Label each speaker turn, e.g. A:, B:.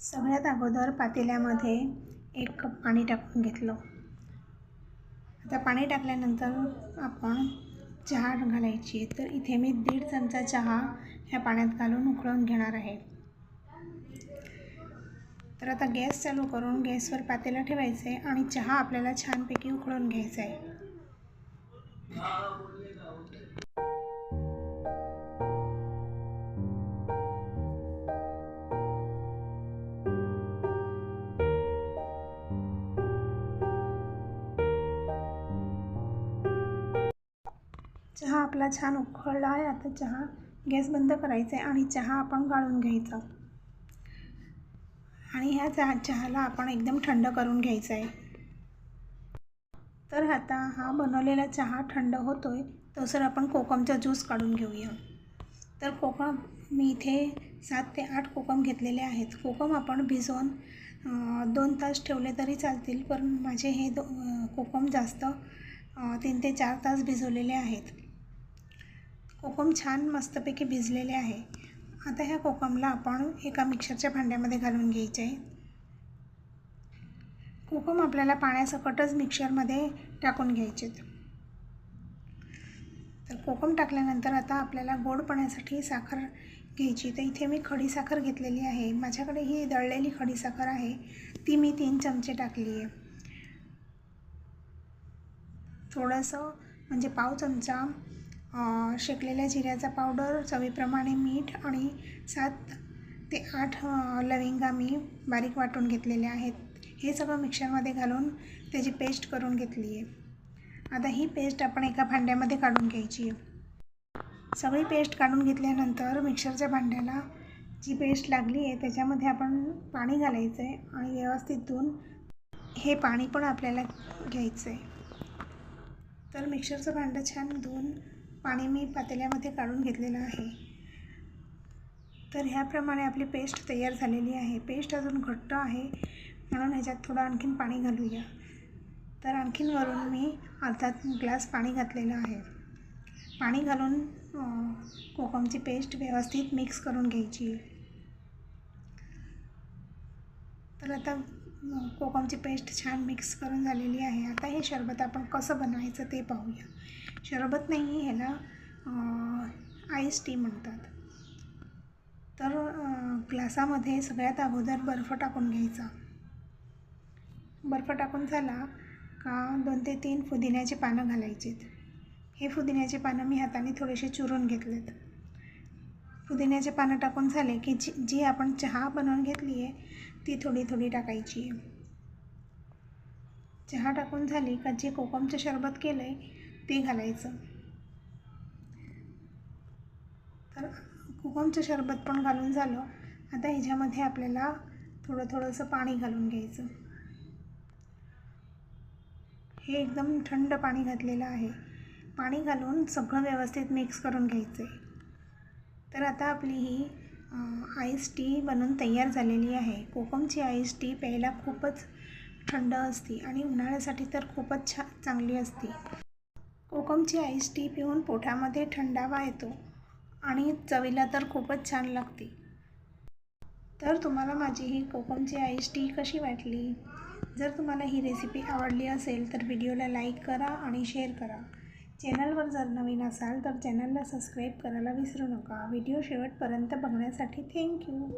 A: सगळ्यात अगोदर पातेल्यामध्ये एक कप पाणी टाकून घेतलं. आता पाणी टाकल्यानंतर आपण चहा घालायची आहे. तर इथे मी दीड चमचा चहा ह्या पाण्यात घालून उकळून घेणार आहे. तर आता गॅस चालू करून गॅसवर पातेलं ठेवायचं आहे आणि चहा आपल्याला छानपैकी उकळून घ्यायचा आहे चहा आपला छान उकळला आहे आता चहा गॅस बंद करायचा आहे आणि चहा आपण गाळून घ्यायचा. आणि ह्या चहा चहाला आपण एकदम थंड करून घ्यायचा आहे. तर आता हा बनवलेला चहा थंड होतो आहे तसं आपण कोकमचा ज्यूस काढून घेऊया. तर कोकम मी इथे सात ते आठ कोकम घेतलेले आहेत. कोकम आपण भिजवून दोन तास ठेवले तरी चालतील पण माझे हे दो कोकम जास्त तीन ते चार तास भिजवलेले आहेत. कोकम छान मस्तपैकी भिजलेले आहे. आता ह्या कोकमला आपण एका मिक्सरच्या भांड्यामध्ये घालून घ्यायचे. आहे कोकम आपल्याला पाण्यासकटच मिक्सरमध्ये टाकून घ्यायचे. तर कोकम टाकल्यानंतर आता आपल्याला गोड पाण्यासाठी साखर घ्यायची. तर इथे मी खडीसाखर घेतलेली आहे. माझ्याकडे ही दळलेली खडीसाखर आहे. ती मी तीन चमचे टाकली आहे. थोडंसं म्हणजे पाव चमचा शेकलेल्या जिऱ्याचा पावडर चवीप्रमाणे मीठ आणि सात ते आठ लविंगा मी बारीक वाटून घेतलेल्या आहेत. हे सगळं मिक्सरमध्ये घालून त्याची पेस्ट करून घेतली आहे. आता ही पेस्ट आपण एका भांड्यामध्ये काढून घ्यायची आहे. सगळी पेस्ट काढून घेतल्यानंतर मिक्सरच्या भांड्याला जी पेस्ट लागली आहे त्याच्यामध्ये आपण पाणी घालायचं आहे आणि व्यवस्थित धुवून हे पाणी पण आपल्याला घ्यायचं आहे. तर मिक्सरचं भांडं छान धुवून पाणी मी पातेल्यामध्ये काढून घेतलेलं आहे. तर ह्याप्रमाणे आपली पेस्ट तयार झालेली आहे. पेस्ट अजून घट्ट आहे. म्हणून ह्याच्यात थोडं आणखीन पाणी घालूया. तर आणखीन वरून मी अर्धा ग्लास पाणी घातलेलं आहे. पाणी घालून कोकमची पेस्ट व्यवस्थित मिक्स करून घ्यायची आहे तर आता कोकमची पेस्ट छान मिक्स करून झालेली आहे. आता हे शरबत आपण कसं बनवायचं ते पाहूया. शरबत नाही ह्याला आईस टी म्हणतात. तर ग्लासामध्ये सगळ्यात अगोदर बर्फ टाकून घ्यायचा. बर्फ टाकून झाला का दोन ते तीन पुदिन्याची पानं घालायचीत. हे पुदिन्याचे पानं मी हाताने थोडेसे चुरून घेतलेत. पुदिन्याचे पानं टाकून झाले की जी जी आपण चहा बनवून घेतली आहे ती थोडी थोडी टाकायची आहे. चहा टाकून झाली का जे कोकमचं शरबत केलं आहे ते घालायचं. तर कोकमचं शरबत पण घालून झालं. आता ह्याच्यामध्ये आपल्याला थोडं थोडंसं पाणी घालून घ्यायचं. हे एकदम थंड पाणी घातलेलं आहे. पाणी घालून सगळं व्यवस्थित मिक्स करून घ्यायचं आहे तर आता आपली ही आईस टी बनून तयार झालेली आहे. कोकमची आईस टी प्यायला खूपच थंड असते आणि उन्हाळ्यासाठी तर खूपच छा चांगली असते. कोकमची आईस टी पिऊन पोटामध्ये थंडावा येतो आणि चवीला तर खूपच छान लागते. तर तुम्हाला माझी ही कोकमची आईस टी कशी वाटली? जर तुम्हाला ही रेसिपी आवडली असेल तर व्हिडिओला लाईक करा आणि शेअर करा. चॅनलवर जर नवीन असाल तर चॅनलला सबस्क्राईब करायला विसरू नका. व्हिडिओ शेवटपर्यंत बघण्यासाठी थँक्यू.